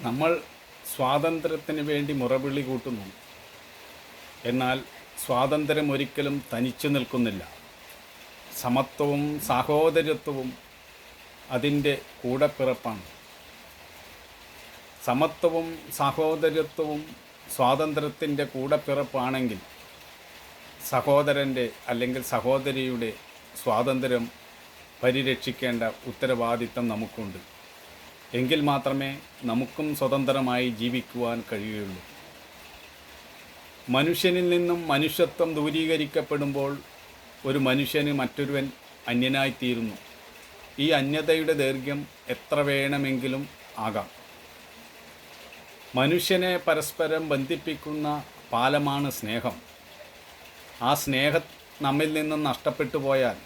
നമ്മൾ സ്വാതന്ത്ര്യത്തിന് വേണ്ടി മുറവിളി കൂട്ടുന്നു. എന്നാൽ സ്വാതന്ത്ര്യം ഒരിക്കലും തനിച്ചു നിൽക്കുന്നില്ല. സമത്വവും സാഹോദര്യത്വവും അതിന്റെ കൂടപ്പിറപ്പാണ്. സമത്വവും സാഹോദര്യത്വവും സ്വാതന്ത്ര്യത്തിന്റെ കൂടപ്പിറപ്പാണെങ്കിൽ സഹോദരന്റെ അല്ലെങ്കിൽ സഹോദരിയുടെ സ്വാതന്ത്ര്യം പരിരക്ഷിക്കേണ്ട ഉത്തരവാദിത്തം നമുക്കുണ്ട്. എങ്കിൽ മാത്രമേ നമുക്കും സ്വതന്ത്രമായി ജീവിക്കുവാൻ കഴിയുള്ളൂ മനുഷ്യനിൽ നിന്നും മനുഷ്യത്വം ദൂരീകരിക്കപ്പെടുമ്പോൾ ഒരു മനുഷ്യന് മറ്റൊരുവൻ അന്യനായിത്തീരുന്നു. ഈ അന്യതയുടെ ദൈർഘ്യം എത്ര വേണമെങ്കിലും ആകാം. മനുഷ്യനെ പരസ്പരം ബന്ധിപ്പിക്കുന്ന പാലമാണ് സ്നേഹം. ആ സ്നേഹം നമ്മിൽ നിന്നും നഷ്ടപ്പെട്ടു പോയാൽ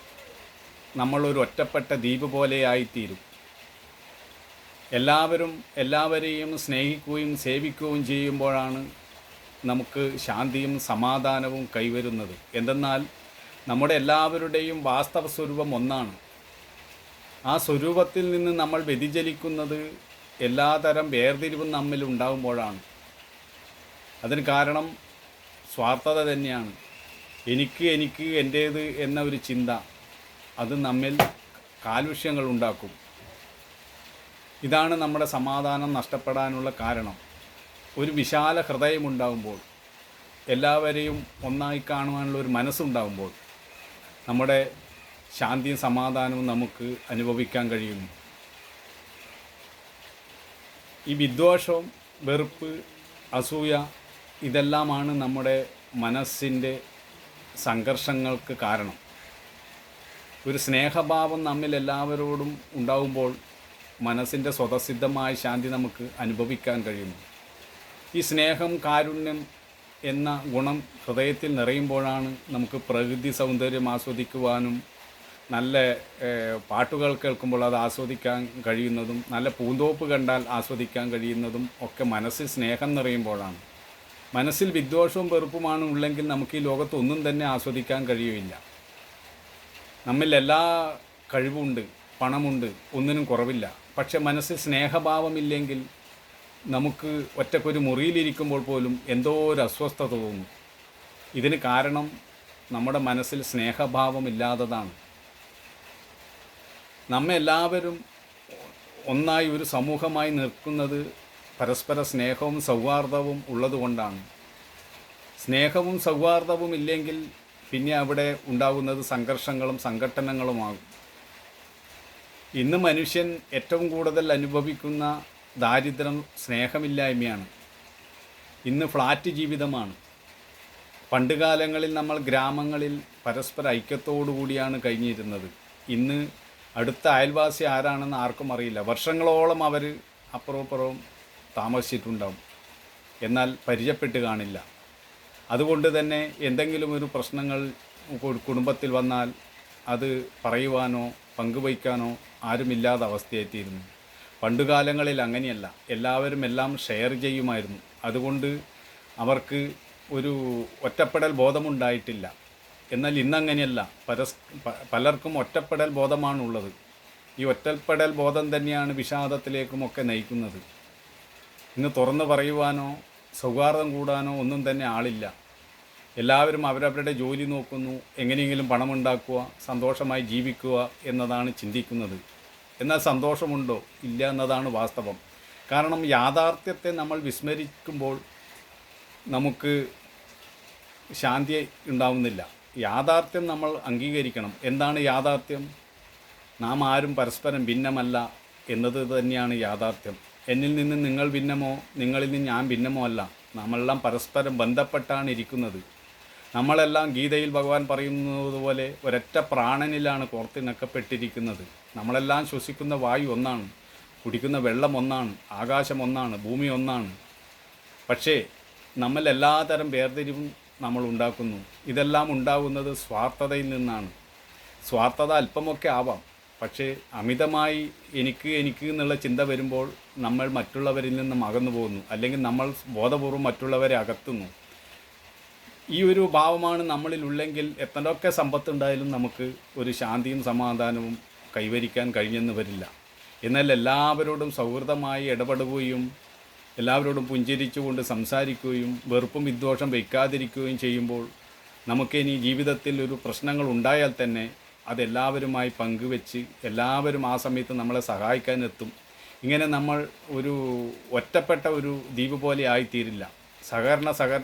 നമ്മളൊരു ഒറ്റപ്പെട്ട ദ്വീപ് പോലെയായിത്തീരും. എല്ലാവരും എല്ലാവരെയും സ്നേഹിക്കുകയും സേവിക്കുകയും ചെയ്യുമ്പോഴാണ് നമുക്ക് ശാന്തിയും സമാധാനവും കൈവരുന്നത്. എന്തെന്നാൽ നമ്മുടെ എല്ലാവരുടെയും വാസ്തവ സ്വരൂപം ഒന്നാണ്. ആ സ്വരൂപത്തിൽ നിന്ന് നമ്മൾ വ്യതിചലിക്കുന്നത് എല്ലാതരം വേർതിരിവും നമ്മിൽ ഉണ്ടാകുമ്പോഴാണ് അതിന് കാരണം സ്വാർത്ഥത തന്നെയാണ്. എനിക്ക് എനിക്ക് എന്റേത് എന്ന ഒരു ചിന്ത അത് നമ്മിൽ കാൽവിഷ്യങ്ങൾ ഉണ്ടാക്കും. ഇതാണ് നമ്മുടെ സമാധാനം നഷ്ടപ്പെടാനുള്ള കാരണം. ഒരു വിശാല ഹൃദയമുണ്ടാകുമ്പോൾ എല്ലാവരെയും ഒന്നായി കാണുവാനുള്ള ഒരു മനസ്സുണ്ടാകുമ്പോൾ നമ്മുടെ ശാന്തിയും സമാധാനവും നമുക്ക് അനുഭവിക്കാൻ കഴിയുന്നു. ഈ വിദ്വേഷവും വെറുപ്പ് അസൂയ ഇതെല്ലാമാണ് നമ്മുടെ മനസ്സിന്റെ സംഘർഷങ്ങൾക്ക് കാരണം. ഒരു സ്നേഹഭാവം നമ്മിൽ എല്ലാവരോടും ഉണ്ടാകുമ്പോൾ മനസ്സിന്റെ സ്വതസിദ്ധമായ ശാന്തി നമുക്ക് അനുഭവിക്കാൻ കഴിയുന്നു. ഈ സ്നേഹം കാരുണ്യം എന്ന ഗുണം ഹൃദയത്തിൽ നിറയുമ്പോഴാണ് നമുക്ക് പ്രകൃതി സൗന്ദര്യം ആസ്വദിക്കുവാനും നല്ല പാട്ടുകൾ കേൾക്കുമ്പോൾ അത് ആസ്വദിക്കാൻ കഴിയുന്നതും നല്ല പൂന്തോപ്പ് കണ്ടാൽ ആസ്വദിക്കാൻ കഴിയുന്നതും ഒക്കെ മനസ്സിൽ സ്നേഹം നിറയുമ്പോഴാണ്. മനസ്സിൽ വിദ്വേഷവും വെറുപ്പുമാണ് ഉള്ളെങ്കിൽ നമുക്ക് ഈ ലോകത്ത് ഒന്നും തന്നെ ആസ്വദിക്കാൻ കഴിയില്ല നമ്മിൽ എല്ലാ കഴിവുണ്ട് പണമുണ്ട് ഒന്നിനും കുറവില്ല. പക്ഷെ മനസ്സിൽ സ്നേഹഭാവമില്ലെങ്കിൽ നമുക്ക് ഒറ്റക്കൊരു മുറിയിലിരിക്കുമ്പോൾ പോലും എന്തോ ഒരു അസ്വസ്ഥത തോന്നും. ഇതിന് കാരണം നമ്മുടെ മനസ്സിൽ സ്നേഹഭാവമില്ലാത്തതാണ്. നമ്മെ എല്ലാവരും ഒന്നായി ഒരു സമൂഹമായി നിൽക്കുന്നത് പരസ്പര സ്നേഹവും സൗഹാർദ്ദവും ഉള്ളതുകൊണ്ടാണ്. സ്നേഹവും സൗഹാർദ്ദവും ഇല്ലെങ്കിൽ പിന്നെ അവിടെ ഉണ്ടാകുന്നത് സംഘർഷങ്ങളും സംഘട്ടനങ്ങളുമാകും. ഇന്ന് മനുഷ്യൻ ഏറ്റവും കൂടുതൽ അനുഭവിക്കുന്ന ദാരിദ്ര്യം സ്നേഹമില്ലായ്മയാണ്. ഇന്ന് ഫ്ലാറ്റ് ജീവിതമാണ്. പണ്ടുകാലങ്ങളിൽ നമ്മൾ ഗ്രാമങ്ങളിൽ പരസ്പര ഐക്യത്തോടു കൂടിയാണ് കഴിഞ്ഞിരുന്നത്. ഇന്ന് അടുത്ത അയൽവാസി ആരാണെന്ന് ആർക്കും അറിയില്ല. വർഷങ്ങളോളം അവർ അപ്പുറവും താമസിച്ചിട്ടുണ്ടാവും. എന്നാൽ പരിചയപ്പെട്ട് കാണില്ല. അതുകൊണ്ട് തന്നെ എന്തെങ്കിലും ഒരു പ്രശ്നങ്ങൾ കുടുംബത്തിൽ വന്നാൽ അത് പറയുവാനോ പങ്കുവയ്ക്കാനോ ആരുമില്ലാത്ത അവസ്ഥയെത്തിയിരുന്നു പണ്ടുകാലങ്ങളിൽ അങ്ങനെയല്ല. എല്ലാവരും എല്ലാം ഷെയർ ചെയ്യുമായിരുന്നു. അതുകൊണ്ട് അവർക്ക് ഒരു ഒറ്റപ്പെടൽ ബോധമുണ്ടായിട്ടില്ല. എന്നാൽ ഇന്നങ്ങനെയല്ല. പരസ് പലർക്കും ഒറ്റപ്പെടൽ ബോധമാണുള്ളത്. ഈ ഒറ്റപ്പെടൽ ബോധം തന്നെയാണ് വിഷാദത്തിലേക്കുമൊക്കെ നയിക്കുന്നത്. ഇന്ന് തുറന്നു പറയുവാനോ സൗഹാർദ്ദം കൂടാനോ ഒന്നും തന്നെ ആളില്ല. എല്ലാവരും അവരവരുടെ ജോലി നോക്കുന്നു എങ്ങനെയെങ്കിലും പണമുണ്ടാക്കുക സന്തോഷമായി ജീവിക്കുക എന്നതാണ് ചിന്തിക്കുന്നത്. എന്നാൽ സന്തോഷമുണ്ടോ? ഇല്ല എന്നതാണ് വാസ്തവം. കാരണം യാഥാർത്ഥ്യത്തെ നമ്മൾ വിസ്മരിക്കുമ്പോൾ നമുക്ക് ശാന്തി ഉണ്ടാവുന്നില്ല. യാഥാർത്ഥ്യം നമ്മൾ അംഗീകരിക്കണം. എന്താണ് യാഥാർത്ഥ്യം? നാം ആരും പരസ്പരം ഭിന്നമല്ല എന്നത് തന്നെയാണ് യാഥാർത്ഥ്യം. എന്നിൽ നിന്ന് നിങ്ങൾ ഭിന്നമോ? നിങ്ങളിൽ നിന്ന് ഞാൻ ഭിന്നമോ അല്ല. നമ്മളെല്ലാം പരസ്പരം ബന്ധപ്പെട്ടാണ് ഇരിക്കുന്നത്. നമ്മളെല്ലാം ഗീതയിൽ ഭഗവാൻ പറയുന്നത് പോലെ ഒരൊറ്റ പ്രാണനിലാണ് കോർത്തിണക്കപ്പെട്ടിരിക്കുന്നത്. നമ്മളെല്ലാം ശ്വസിക്കുന്ന വായു ഒന്നാണ് കുടിക്കുന്ന വെള്ളം ഒന്നാണ് ആകാശം ഒന്നാണ് ഭൂമി ഒന്നാണ്. പക്ഷേ നമ്മൾ എല്ലാതരം വേർതിരിവും നമ്മൾ ഉണ്ടാക്കുന്നു. ഇതെല്ലാം ഉണ്ടാകുന്നത് സ്വാർത്ഥതയിൽ നിന്നാണ്. സ്വാർത്ഥത അല്പമൊക്കെ ആവാം പക്ഷേ അമിതമായി എനിക്ക് എനിക്ക് എന്നുള്ള ചിന്ത വരുമ്പോൾ നമ്മൾ മറ്റുള്ളവരിൽ നിന്നും അകന്നു പോകുന്നു. അല്ലെങ്കിൽ നമ്മൾ ബോധപൂർവം മറ്റുള്ളവരെ അകത്തുന്നു. ഈ ഒരു ഭാവമാണ് നമ്മളിൽ ഉള്ളെങ്കിൽ എത്രയൊക്കെ സമ്പത്തുണ്ടായാലും നമുക്ക് ഒരു ശാന്തിയും സമാധാനവും കൈവരിക്കാൻ കഴിഞ്ഞെന്ന് വരില്ല. എന്നാൽ എല്ലാവരോടും സൗഹൃദമായി ഇടപെടുകയും എല്ലാവരോടും പുഞ്ചിരിച്ചുകൊണ്ട് സംസാരിക്കുകയും വെറുപ്പും വിദ്വേഷം വയ്ക്കാതിരിക്കുകയും ചെയ്യുമ്പോൾ നമുക്കിനി ജീവിതത്തിൽ ഒരു പ്രശ്നങ്ങൾ ഉണ്ടായാൽ തന്നെ അതെല്ലാവരുമായി പങ്കുവെച്ച് എല്ലാവരും ആ സമയത്ത് നമ്മളെ സഹായിക്കാനെത്തും. ഇങ്ങനെ നമ്മൾ ഒരു ഒറ്റപ്പെട്ട ഒരു ദ്വീപ് പോലെ ആയിത്തീരില്ല. സഹകരണ സഹ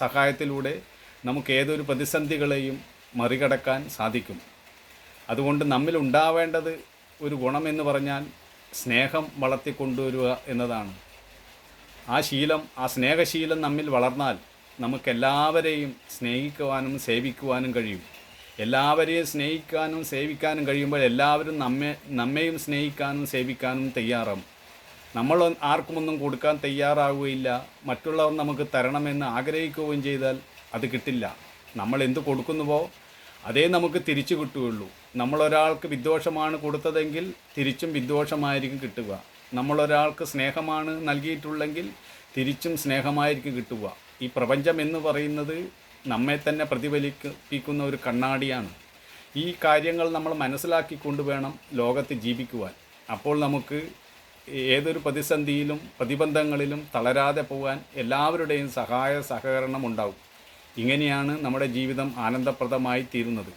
സഹായത്തിലൂടെ നമുക്ക് ഏതൊരു പ്രതിസന്ധികളെയും മറികടക്കാൻ സാധിക്കും. അതുകൊണ്ട് നമ്മിൽ ഉണ്ടാവേണ്ടത് ഒരു ഗുണമെന്ന് പറഞ്ഞാൽ സ്നേഹം വളർത്തിക്കൊണ്ടുവരിക എന്നതാണ്. ആ ശീലം ആ സ്നേഹശീലം നമ്മിൽ വളർന്നാൽ നമുക്കെല്ലാവരെയും സ്നേഹിക്കുവാനും സേവിക്കുവാനും കഴിയും. എല്ലാവരെയും സ്നേഹിക്കാനും സേവിക്കാനും കഴിയുമ്പോൾ എല്ലാവരും നമ്മെ നമ്മെയും സ്നേഹിക്കാനും സേവിക്കാനും തയ്യാറാവും. നമ്മൾ ആർക്കുമൊന്നും കൊടുക്കാൻ തയ്യാറാവുകയില്ല. മറ്റുള്ളവർ നമുക്ക് തരണമെന്ന് ആഗ്രഹിക്കുകയും ചെയ്താൽ അത് കിട്ടില്ല. നമ്മൾ എന്ത് കൊടുക്കുന്നുവോ അതേ നമുക്ക് തിരിച്ചു കിട്ടുകയുള്ളൂ. നമ്മളൊരാൾക്ക് വിദ്വേഷമാണ് കൊടുത്തതെങ്കിൽ തിരിച്ചും വിദ്വേഷമായിരിക്കും കിട്ടുക. നമ്മളൊരാൾക്ക് സ്നേഹമാണ് നൽകിയിട്ടുള്ളെങ്കിൽ തിരിച്ചും സ്നേഹമായിരിക്കും കിട്ടുക. ഈ പ്രപഞ്ചം എന്ന് പറയുന്നത് നമ്മെ തന്നെ പ്രതിഫലിപ്പിക്കുന്ന ഒരു കണ്ണാടിയാണ്. ഈ കാര്യങ്ങൾ നമ്മൾ മനസ്സിലാക്കിക്കൊണ്ട് വേണം ലോകത്ത് ജീവിക്കുവാൻ. അപ്പോൾ നമുക്ക് ഏതൊരു പ്രതിസന്ധിയിലും പ്രതിബന്ധങ്ങളിലും തളരാതെ പോകാൻ എല്ലാവരുടെയും സഹായ സഹകരണം ഉണ്ടാവും. ഇങ്ങനെയാണ് നമ്മുടെ ജീവിതം ആനന്ദപ്രദമായി തീരുന്നത്.